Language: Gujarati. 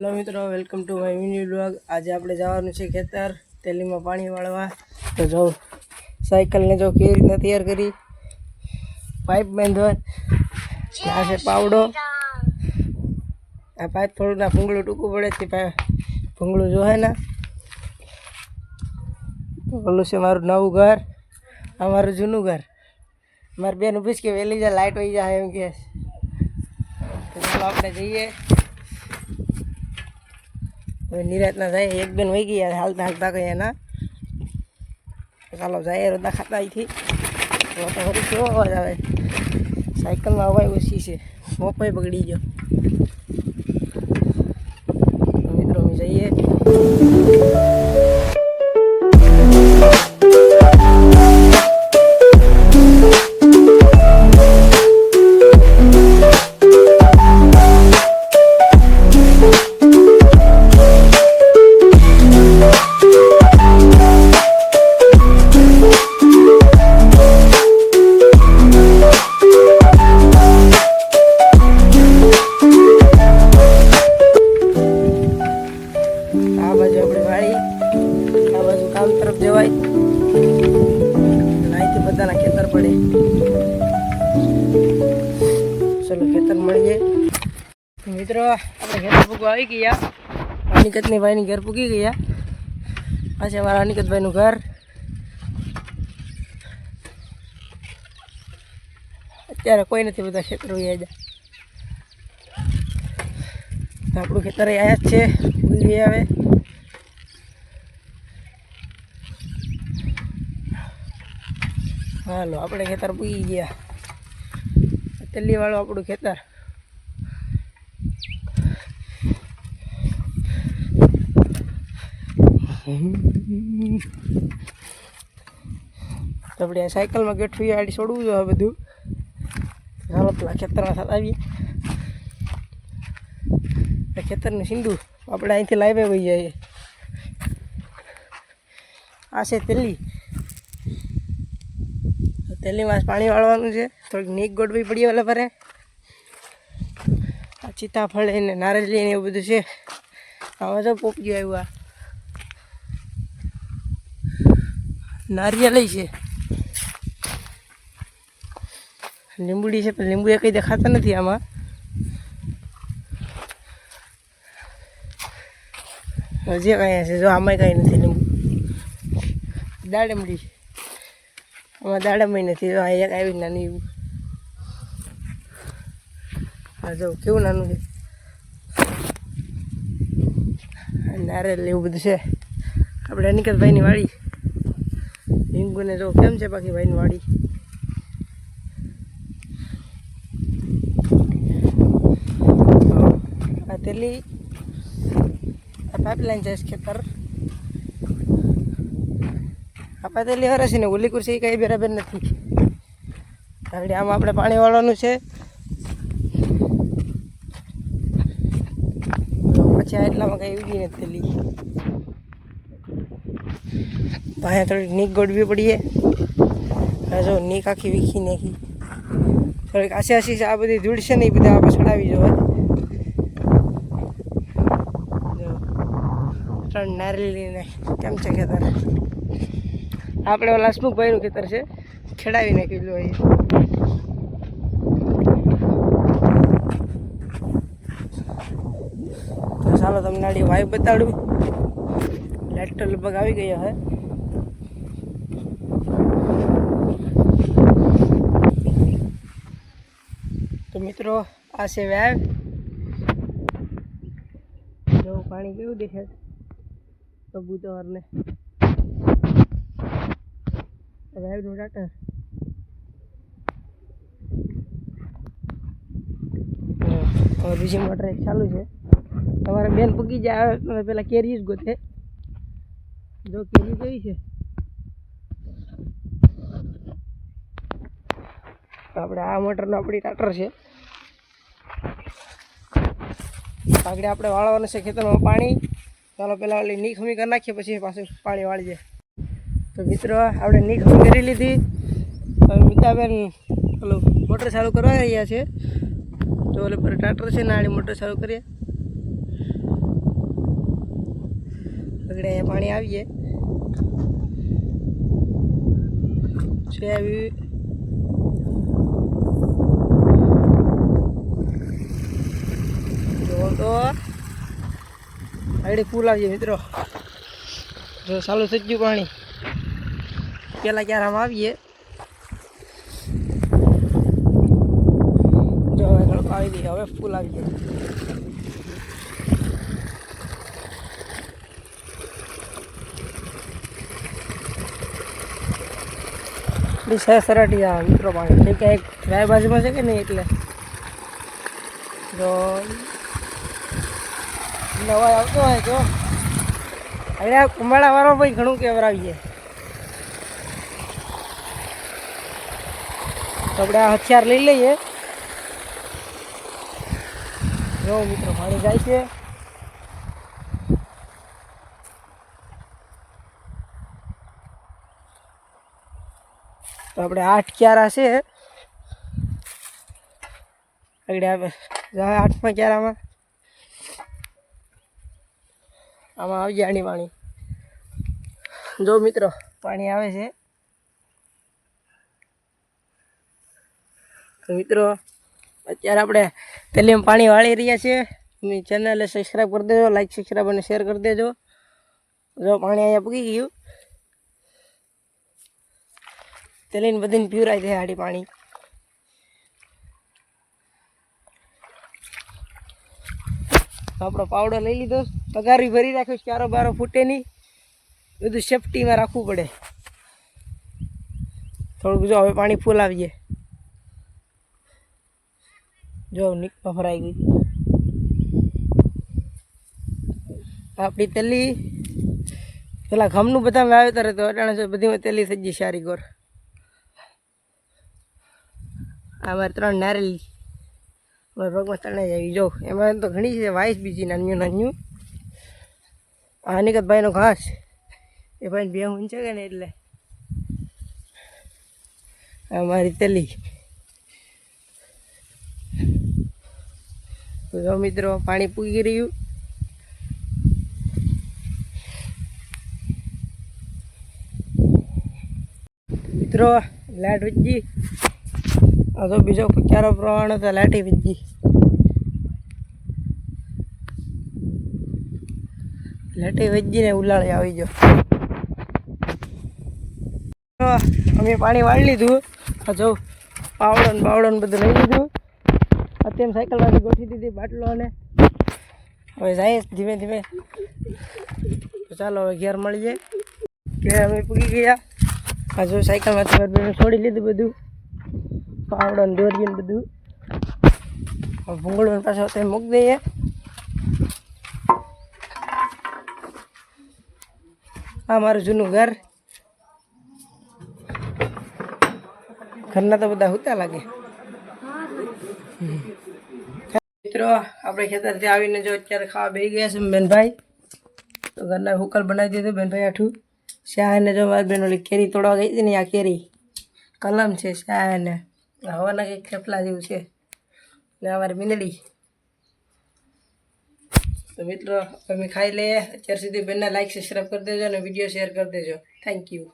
હેલો મિત્રો welcome to my mini blog આજે આપણે જવાનું છે ખેતર, તેલીમાં પાણી વાળવા. તો જો, સાયકલને જો કેવી રીતના તૈયાર કરી. પાઇપ બાંધવા. આ છે પાવડો. આ પાઇપ થોડું ના ભૂંગળું ટૂંકું પડે પા ભૂંગળું જોહે ને. ઓલું છે મારું નવું ઘર. આ મારું જૂનું ઘર. મારી બેન ઊભી કે વહેલી જાય લાઇટ વહી જાય એમ કે. ચાલો આપણે જઈએ. નિરાતના જાય, એક બેન વહી ગયા, હાલતા હાલતા કઈ એના. ચાલો જાય રદા ખાતા અહીંથી તો કેવો અવાજ આવે. સાયકલમાં અવાજ ઓછી છે. મોપાઈ બગડી ગયો. મળીએ. મિત્રો, આપણે ખેતર પૂગવા આવી ગયા. અનિકતની ભાઈની ઘર પૂગી ગયા. પાછા અમારા મારા અનિકતભાઈનું ઘર. અત્યારે કોઈ નથી બધા ખેતરો આવ્યા આપણું ખેતર આવ્યા જ છે. પૂગી હવે હાલો, આપણે ખેતર પૂગી ગયા. તેલીવાળું આપણું ખેતર. આપણે આ સાયકલમાં ગેઠવી આડી છોડવું જોઈએ બધું. ચાલો પેલા ખેતરમાં સાથે આવીએ. ખેતરનું સિંધુ આપણે અહીંથી લાઈવે વહી જઈએ આ છે તેલી. તેલીમાં પાણી વાળવાનું છે. થોડીક નીક ગોઠવી પડી ઓલે પરે આ સીતાફળ ને નારજ ને એવું બધું છે. આમાં તો પોપજી આવ્યું. આ નારિયેલ છે. લીંબુડી છે, પણ લીંબુ એ કંઈ દેખાતા નથી આમાં. હજી કાંઈ હશે, જો આમાં કાંઈ નથી લીંબુ. દાડમડી. આમાં દાડમડી નથી, જો અહીંયા આવી નાની એવું. હા જો કેવું નાનું છે. નારિયેલ એવું બધું છે. આપણે અનિકેતભાઈની વાડી. લીંબુને જો કેમ છે બાકી ભાઈની વાડી તેલી પાઇપલાઈન જાય ખેતર આપણે પાતેલી હરે છે ને ઓલી કુર્સી કઈ બરાબર નથી. આગળ આમાં આપણે પાણી વાળવાનું છે. પછી એટલામાં કઈ ઉગી નથી તેલી. અહીંયા થોડીક નીક ગોડવી પડીએ. જો નીક આખી વીખી નાખી. થોડીક આસી છે આ બધી ધૂળ છે ને એ બધા આપણે ચડાવી જોવે નારેલી નારિયેળીને કેમ છે ખેતર આપણે ઓલા હસમુખભાઈનું ખેતર છે. ખેડાવી નાખેલું અહીં તો ચાલો તમને આડી વાયુ બતાડું. લેટર લગભગ આવી ગયો હે તો મિત્રો, આ છે વ્યાવ જો પાણી કેવું દેખાય? કબૂતરને વ્યાવનું ટાટર હવે બીજી મોટર એક ચાલુ છે. તમારે બેન પૂકી જાય તમે પેલા કેરી જ ગોતે. જો કેરી કઈ છે આપણે આ મોટરનો આપણી ટાટર છે. આગળ આપણે વાળવાનું છે ખેતરમાં પાણી. ચાલો પહેલાં ઓલી ની ખમી કરી નાખીએ, પછી પાછું પાણી વાળી જાય. તો મિત્રો, આપણે ની ખમી કરી લીધી. મિતાબેન પેલું મોટર ચાલુ કરવા રહ્યા છે. તો ઓલે પર ટ્રાક્ટર છે નાની મોટર ચાલુ કરીએ. આગળ અહીંયા પાણી આવીએ. છે આવ્યું જો તો આગળ પુલ આવીએ મિત્રો. જો ચાલુ થઈ ગયું પાણી. પેલા ક્યારે આમ આવીએ. જો આવી દઈએ હવે ફૂલ આવી જાય છે સરાટી મિત્રો પાણી. કેમ કે એક બાજુમાં છે કે નહીં એટલે? નવા આવતો હોય તો. અહીંયા કુંભાળા વાળો ભાઈ ઘણું કેવરાવીએ. તો આપણે આ હથિયાર લઈ લઈએ. જો મિત્રો પાણી જાય છે. તો આપણે આઠ ક્યારા છે. આગળ આવે આઠમાં ક્યારામાં? આમાં આવી જાય પાણી જો મિત્રો પાણી આવે છે. મિત્રો, અત્યારે આપણે તેલીમાં પાણી વાળી રહ્યા છીએ. એની ચેનલને સબસ્ક્રાઈબ કરી દેજો લાઈક સબસ્ક્રાઈબ અને શેર કરી દેજો. જો પાણી અહીંયા પૂકી ગયું. તેલીને બધીને પીવરાઈ દે આડી પાણી. આપણો પાવડો લઈ લીધો. પગારી ભરી રાખ્યો ચારો બારો ફૂટે નહીં. બધું સેફટીમાં રાખવું પડે. થોડુંક જો હવે પાણી ફૂલાવીએ જો નીકમાં ભરાઈ ગઈ. આપણી તેલી, પેલા ઘમનું બધા વાવેતર હતું, અટાણે જો બધીમાં તેલી થઈ ગઈ સારી ગોર. આ મારે ત્રણ નારેલી. મારા પગમાં તણાઈ આવી. જો, એમાં તો ઘણી છે વાઈસ બીજી નાન્યું નાન્યું આ નિકતભાઈનો ઘાસ? એ ભાઈને બે ઊંચે કે ને એટલે? આ મારી તેલી. જો મિત્રો, પાણી પૂગી રહ્યું. મિત્રો, લાઈટ વીજી આ તો બીજો ક્યારો પ્રમાણે તો લાઈટી વીજી લાઈટી વીજીને ઉલાળી આવી જાઓ અમે પાણી વાળી લીધું. આ જો, પાવડો ને બાવડો ને બધું લઈ લીધું. અત્યારે સાયકલમાંથી ગોઠવી દીધી બાટલો અને હવે જાય ધીમે ધીમે. ચાલો હવે ઘેર મળીએ કે અમે પૂગી ગયા. આ જો સાયકલમાંથી બેને છોડી લીધું બધું. પાવડો ને દોરીને બધું. ભૂંગળું પાછો અત્યારે મૂકી દઈએ. આ મારું જૂનું ઘર. ઘરના તો બધા હુતા લાગે. મિત્રો, આપણે ખેતરથી આવીને જો અત્યારે ખાવા બેસી ગયા છે બેનભાઈ. તો ઘરના હુકલ બનાવી દીધું બેનભાઈ આઠું. શાહને જો મારી બેન ઓલી કેરી તોડવા ગઈ હતી ને આ કેરી. કલમ છે શાહને. હવાના કંઈક થેપલા જેવું છે. ને અમારી મીંદડી તો મિત્રો અમે ખાઈ લઈએ અત્યાર સુધી બેનને લાઈક સબસ્ક્રાઈબ કરી દેજો અને વીડિયો શેર કરી દેજો. Thank you